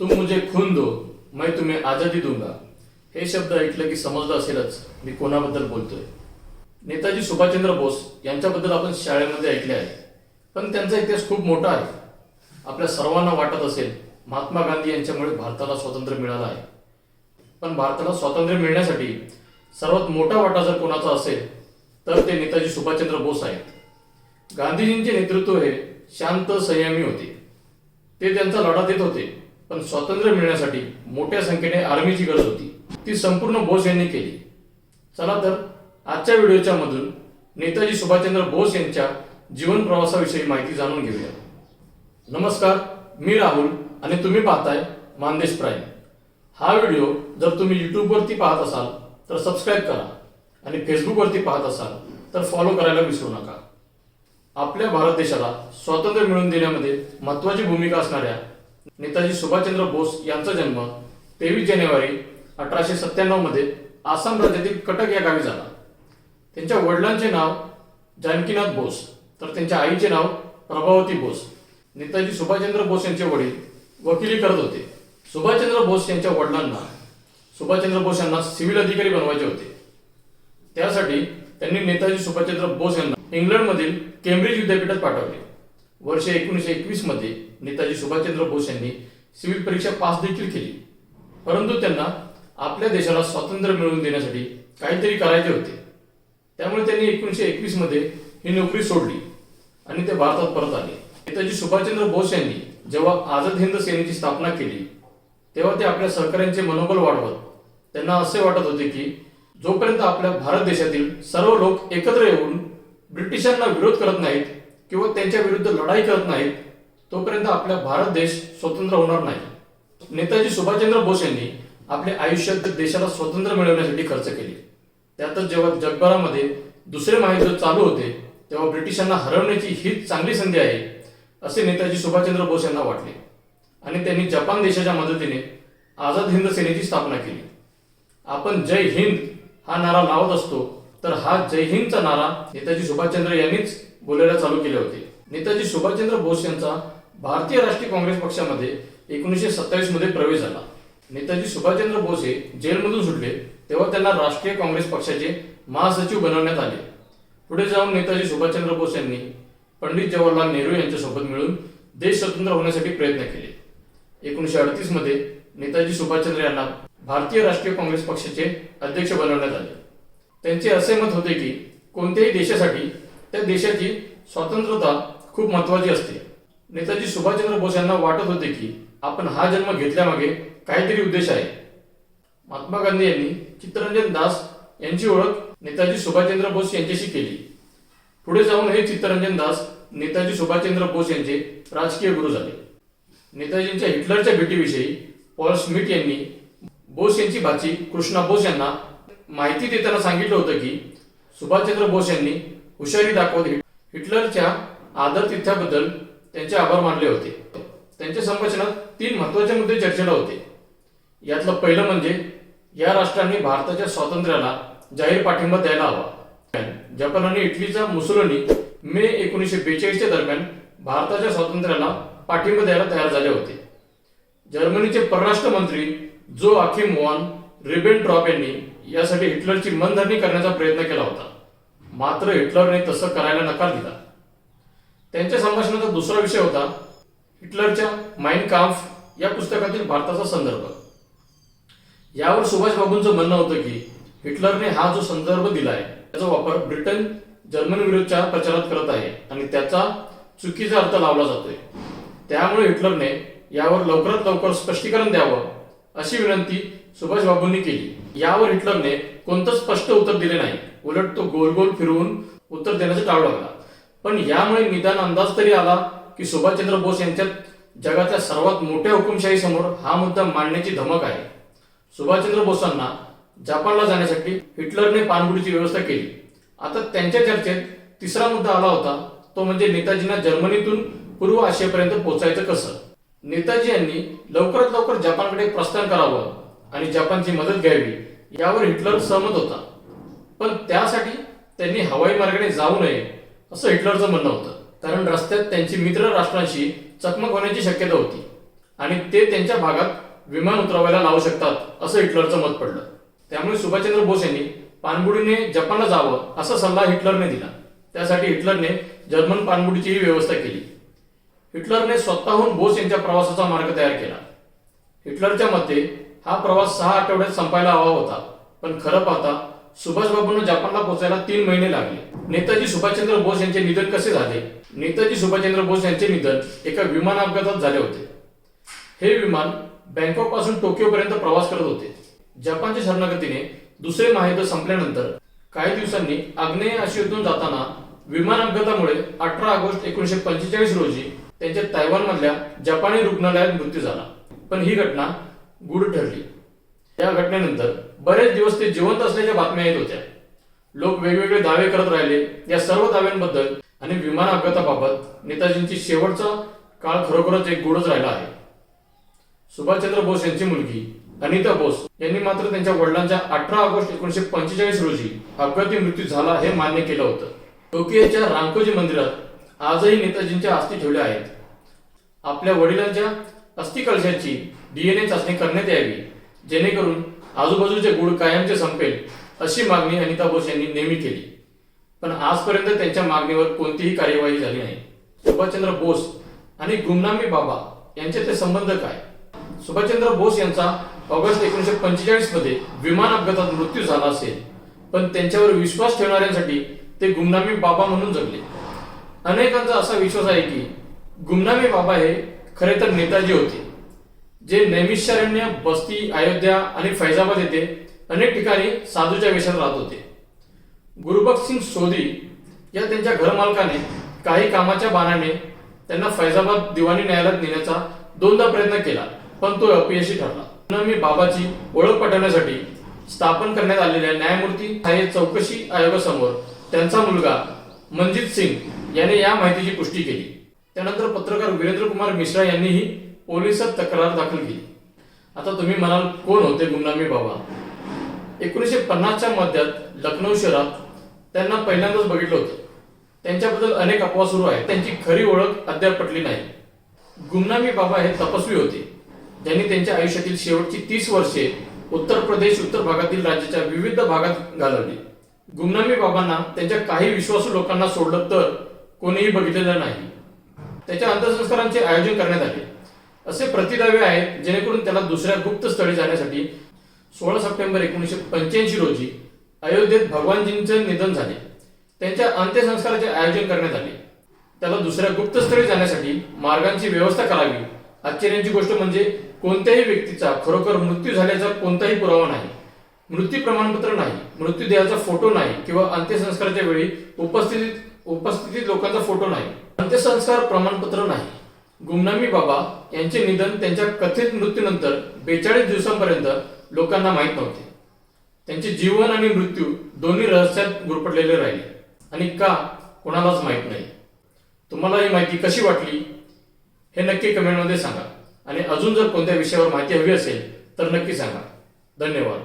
तुम मुझे खून दो मैं तुम्हें आजादी दूंगा। हे शब्द ऐकलं की समजलं असेलच मी कोणाबद्दल बोलतोय? नेताजी सुभाषचंद्र बोस यांच्याबद्दल आपण शाळेमध्ये ऐकले आहे. पण त्यांचा इतिहास खूप मोठा आहे. आपल्या सर्वांना वाटत असेल महात्मा गांधी यांच्यामुळे भारताला स्वातंत्र्य मिळालं आहे. पण भारताला स्वातंत्र्य मिळण्यासाठी सर्वात मोठा वाटा जर कोणाचा असेल तर ते नेताजी सुभाषचंद्र बोस आहेत. गांधीजींचे नेतृत्व हे शांत संयमी होते. ते त्यांचा लढा देत होते. पण स्वातंत्र्य मिळण्यासाठी मोठ्या संख्येने आर्मीची गरज होती. ती संपूर्ण बोस यांनी केली. चला तर आजच्या व्हिडिओच्या मधून नेताजी सुभाषचंद्र बोस यांच्या जीवन प्रवासाविषयी माहिती जाणून घेऊया. नमस्कार मी राहुल आणि तुम्ही पाहताय मानदेश प्राईम. हा व्हिडिओ जर तुम्ही युट्यूबवरती पाहत असाल तर सबस्क्राईब करा आणि फेसबुकवरती पाहत असाल तर फॉलो करायला विसरू नका. आपल्या भारत देशाला स्वातंत्र्य मिळवून देण्यामध्ये महत्वाची भूमिका असणाऱ्या नेताजी सुभाषचंद्र बोस यांचा जन्म तेवीस जानेवारी अठराशे सत्त्याण्णवमध्ये आसाम राज्यातील कटक या गावी झाला. त्यांच्या वडिलांचे नाव जानकीनाथ बोस तर त्यांच्या आईचे नाव प्रभावती बोस. नेताजी सुभाषचंद्र बोस यांचे वडील वकिली करत होते. सुभाषचंद्र बोस यांच्या वडिलांना सुभाषचंद्र बोस यांना सिव्हिल अधिकारी बनवायचे होते. त्यासाठी त्यांनी नेताजी सुभाषचंद्र बोस यांना इंग्लंडमधील केम्ब्रिज विद्यापीठात पाठवले. वर्ष एकोणीसशे एकवीसमध्ये नेताजी सुभाषचंद्र बोस यांनी सिव्हिल परीक्षा पास देखील केली. परंतु त्यांना आपल्या देशाला स्वातंत्र्य मिळवून देण्यासाठी काहीतरी करायचे होते. त्यामुळे त्यांनी एकोणीसशे एकवीसमध्ये ही नोकरी सोडली आणि ते भारतात परत आले. नेताजी सुभाषचंद्र बोस यांनी जेव्हा आझाद हिंद सेनेची स्थापना केली तेव्हा ते आपल्या सहकाऱ्यांचे मनोबल वाढवत त्यांना असे वाटत होते की जोपर्यंत आपल्या भारत देशातील सर्व लोक एकत्र येऊन ब्रिटिशांना विरोध करत नाहीत किंवा त्यांच्या विरुद्ध लढाई करत नाहीत तोपर्यंत आपला भारत देश स्वतंत्र होणार नाही. नेताजी सुभाषचंद्र बोस यांनी आपल्या आयुष्यात देशाला स्वतंत्र मिळवण्यासाठी खर्च केले. त्यातच जेव्हा जगभरामध्ये दुसरे महायुद्ध चालू होते तेव्हा ब्रिटिशांना हरवण्याची हीच चांगली संधी आहे असे नेताजी सुभाषचंद्र बोस यांना वाटले. आणि त्यांनी जपान देशाच्या मदतीने आझाद हिंद सेनेची स्थापना केली. आपण जय हिंद हा नारा लावत असतो तर हा जय हिंदचा नारा नेताजी सुभाषचंद्र यांनीच बोलायला चालू केले होते. नेताजी सुभाषचंद्र बोस यांचा भारतीय राष्ट्रीय काँग्रेस पक्षामध्ये एकोणीसशे सत्तावीसमध्ये प्रवेश झाला. नेताजी सुभाषचंद्र बोस हे जेलमधून सुटले तेव्हा त्यांना राष्ट्रीय काँग्रेस पक्षाचे महासचिव बनवण्यात आले. पुढे जाऊन नेताजी सुभाषचंद्र बोस यांनी पंडित जवाहरलाल नेहरू यांच्यासोबत मिळून देश स्वतंत्र होण्यासाठी प्रयत्न केले. एकोणीसशे अडतीसमध्ये नेताजी सुभाषचंद्र यांना भारतीय राष्ट्रीय काँग्रेस पक्षाचे अध्यक्ष बनवण्यात आले. त्यांचे असे मत होते की कोणत्याही देशासाठी त्या देशाची स्वतंत्रता खूप महत्वाची असते. नेताजी सुभाषचंद्र बोस यांना वाटत होते की आपण हा जन्म घेतल्यामागे काहीतरी उद्देश आहे. महात्मा गांधी यांनी चित्तरंजन दास यांची ओळख नेताजी सुभाषचंद्र बोस यांच्याशी केली. पुढे जाऊन हे चित्तरंजन दास नेताजी सुभाषचंद्र बोस यांचे राजकीय गुरु झाले. नेताजींच्या हिटलरच्या भेटीविषयी पॉल स्मिथ यांनी बोस यांची भाची कृष्णा बोस यांना माहिती देताना सांगितलं होतं की सुभाषचंद्र बोस यांनी हुशारी दाखवत हिटलरच्या आदरतिथ्याबद्दल त्यांचे आभार मानले होते. त्यांच्या संभाषणात तीन महत्त्वाचे मुद्दे चर्चेला होते. यातलं पहिलं म्हणजे या राष्ट्रांनी भारताच्या स्वातंत्र्याला जाहीर पाठिंबा द्यायला हवा. जपान आणि इटलीचा मुसोलनी मे एकोणीसशे बेचाळीसच्या दरम्यान भारताच्या स्वातंत्र्याला पाठिंबा द्यायला तयार झाले होते. जर्मनीचे परराष्ट्र मंत्री जो अखिम वॉन रिबेनट्रॉप यांनी यासाठी हिटलरची मनधरणी करण्याचा प्रयत्न केला होता. मात्र हिटलरने तसं करायला नकार दिला. त्यांच्या संभाषणाचा दुसरा विषय होता हिटलरच्या माइंड काम्फ या पुस्तकातील भारताचा संदर्भ. यावर सुभाष बाबूंचं म्हणणं होतं की हिटलरने हा जो संदर्भ दिलाय त्याचा वापर ब्रिटन जर्मनी विरुद्धच्या प्रचारात करत आहे आणि त्याचा चुकीचा अर्थ लावला जातोय. त्यामुळे हिटलरने यावर लवकरात लवकर स्पष्टीकरण द्यावं अशी विनंती सुभाष बाबूंनी केली. यावर हिटलरने कोणतं स्पष्ट उत्तर दिले नाही. उलट तो गोल गोल फिरवून उत्तर देण्याचं टाळू लागला पण यामुळे निदान अंदाज तरी आला की सुभाषचंद्र बोस यांच्यात जगातल्या सर्वात मोठ्या हुकुमशाही समोर हा मुद्दा मांडण्याची धमक आहे. सुभाषचंद्र बोसांना जपानला जाण्यासाठी हिटलरने पाणबुडीची व्यवस्था केली. आता त्यांच्या चर्चेत तिसरा मुद्दा आला होता तो म्हणजे नेताजींना जर्मनीतून पूर्व आशियापर्यंत पोहोचायचं कसं? नेताजी यांनी लवकरात लवकर जपानकडे प्रस्थान करावं. आणि जपानची मदत घ्यावी यावर हिटलर सहमत होता. पण त्यासाठी त्यांनी हवाई मार्गाने जाऊ नये असं हिटलरचं म्हणणं होतं. कारण रस्त्यात त्यांची मित्र राष्ट्रांशी चकमक होण्याची शक्यता होती. आणि ते त्यांच्या भागात विमान उतरवायला लावू शकतात असं हिटलरचं मत पडलं. त्यामुळे सुभाषचंद्र बोस यांनी पाणबुडीने जपानला जावं असा सल्ला हिटलरने दिला. त्यासाठी हिटलरने जर्मन पाणबुडीचीही व्यवस्था केली. हिटलरने स्वतःहून बोस यांच्या प्रवासाचा मार्ग तयार केला. हिटलरच्या मते हा प्रवास सहा आठवड्यात संपायला हवा होता. पण खरं पाहता सुभाषबाबूंना जपानला पोहोचायला तीन महिने लागले. नेताजी सुभाषचंद्र बोस यांचे निधन कसे झाले? नेताजी सुभाषचंद्र बोस यांचे निधन एका विमान अपघातात झाले होते. हे विमान बँकॉकपासून टोकियो पर्यंत प्रवास करत होते. जपानच्या शरणागतीने दुसरे महायुद्ध संपल्यानंतर काही दिवसांनी आग्नेय आशियातून जाताना विमान अपघातामुळे अठरा ऑगस्ट एकोणीशे पंचेचाळीस रोजी त्यांच्या तैवान मधल्या जपानी रुग्णालयात मृत्यू झाला. पण ही घटना गूढ ठरली. या घटनेनंतर बरेच दिवस ते जिवंत असल्याच्या बातम्या येत होत्या. लोक वेगवेगळे दावे करत राहिले. या सर्व दाव्यांबद्दल आणि विमान अपघाताबाबत नेताजींची शेवटचा काळ खरोखरच एक गुढच राहिला आहे. सुभाषचंद्र बोस यांची मुलगी अनिता बोस यांनी मात्र त्यांच्या वडिलांच्या अठरा ऑगस्ट एकोणीशे पंचेचाळीस रोजी अपघाती मृत्यू झाला हे मान्य केलं होतं. टोकियोच्या रांकोजी मंदिरात आजही नेताजींच्या अस्थी ठेवल्या आहेत. आपल्या वडिलांच्या अस्थि कलशाची डीएनए चाचणी करण्यात यावी जेणेकरून आजूबाजूचे गुळ कायमचे संपेल अशी मागणी अनिता बोस यांनी नेहमी केली. पण आजपर्यंत त्यांच्या मागणीवर कोणतीही कार्यवाही झाली नाही. सुभाषचंद्र बोस आणि गुमनामी बाबा यांचे ते संबंध काय? सुभाषचंद्र बोस यांचा ऑगस्ट एकोणीशे पंचेचाळीसमध्ये विमान अपघातात मृत्यू झाला असेल पण त्यांच्यावर विश्वास ठेवणाऱ्यांसाठी ते गुमनामी बाबा म्हणून जगले. अनेकांचा असा विश्वास आहे की गुमनामी बाबा हे खरे तर नेताजी होते जे नैमिषारण्य बस्ती अयोध्या आणि फैजाबाद येथे अनेक ठिकाणी साधूच्या वेशात राहत होते. गुरुबख्श सिंग सोदी या त्यांच्या घरमालकाने काही कामाच्या बाणाने त्यांना फैजाबाद दिवाणी न्यायालयात नेण्याचा दोनदा प्रयत्न केला पण तो अपयशी ठरला. पुन्हा मी बाबाची ओळख पटवण्यासाठी स्थापन करण्यात आलेल्या न्यायमूर्ती सहाय्य चौकशी आयोगासमोर त्यांचा मुलगा मनजित सिंग याने या माहितीची पुष्टी केली. त्यानंतर पत्रकार वीरेंद्र कुमार मिश्रा यांनीही पोलिसात तक्रार दाखल केली. आता तुम्ही म्हणाल कोण होते गुमनामी बाबा? एकोणीसशे पन्नासच्या मध्यात लखनौ शहरात त्यांना पहिल्यांदाच बघितलं होतं. त्यांच्याबद्दल अनेक अफवा सुरू आहेत. त्यांची खरी ओळख अद्याप पटली नाही. गुमनामी बाबा हे तपस्वी होते. ज्यांनी त्यांच्या आयुष्यातील शेवटची तीस वर्षे उत्तर प्रदेश उत्तर भागातील राज्याच्या विविध भागात घालवली. गुमनामी बाबांना त्यांच्या काही विश्वासू लोकांना सोडलं तर कोणीही बघितलेलं नाही. त्याच्या अंत्यसंस्कारांचे आयोजन करण्यात आले. असे प्रतिदावे आहेत जेणेकरून त्याला दुसऱ्या गुप्त स्थळी जाण्यासाठी सोळा सप्टेंबर एकोणीसशे पंच्याऐंशी रोजी अयोध्येत भगवानजींचे निधन झाले. त्यांच्या अंत्यसंस्काराचे आयोजन करण्यात आले. त्याला दुसऱ्या गुप्तस्थळी जाण्यासाठी मार्गांची व्यवस्था करावी. आश्चर्याची गोष्ट म्हणजे कोणत्याही व्यक्तीचा खरोखर मृत्यू झाल्याचा कोणताही पुरावा नाही. मृत्यू प्रमाणपत्र नाही मृत्यूदेहाचा फोटो नाही किंवा अंत्यसंस्काराच्या वेळी उपस्थितीत उपस्थितीत लोकांचा फोटो नाही. अंत्यसंस्कार प्रमाणपत्र नाही. गुमनामी बाबा यांचे निधन त्यांच्या कथित मृत्यूनंतर बेचाळीस दिवसांपर्यंत लोकांना माहीत नव्हते. त्यांचे जीवन आणि मृत्यू दोन्ही रहस्यात गुरपटलेले राहिले. आणि का कोणालाच माहीत नाही. तुम्हाला ही माहिती कशी वाटली? हे नक्की कमेंटमध्ये सांगा. आणि अजून जर कोणत्या विषयावर माहिती हवी असेल तर नक्की सांगा. धन्यवाद.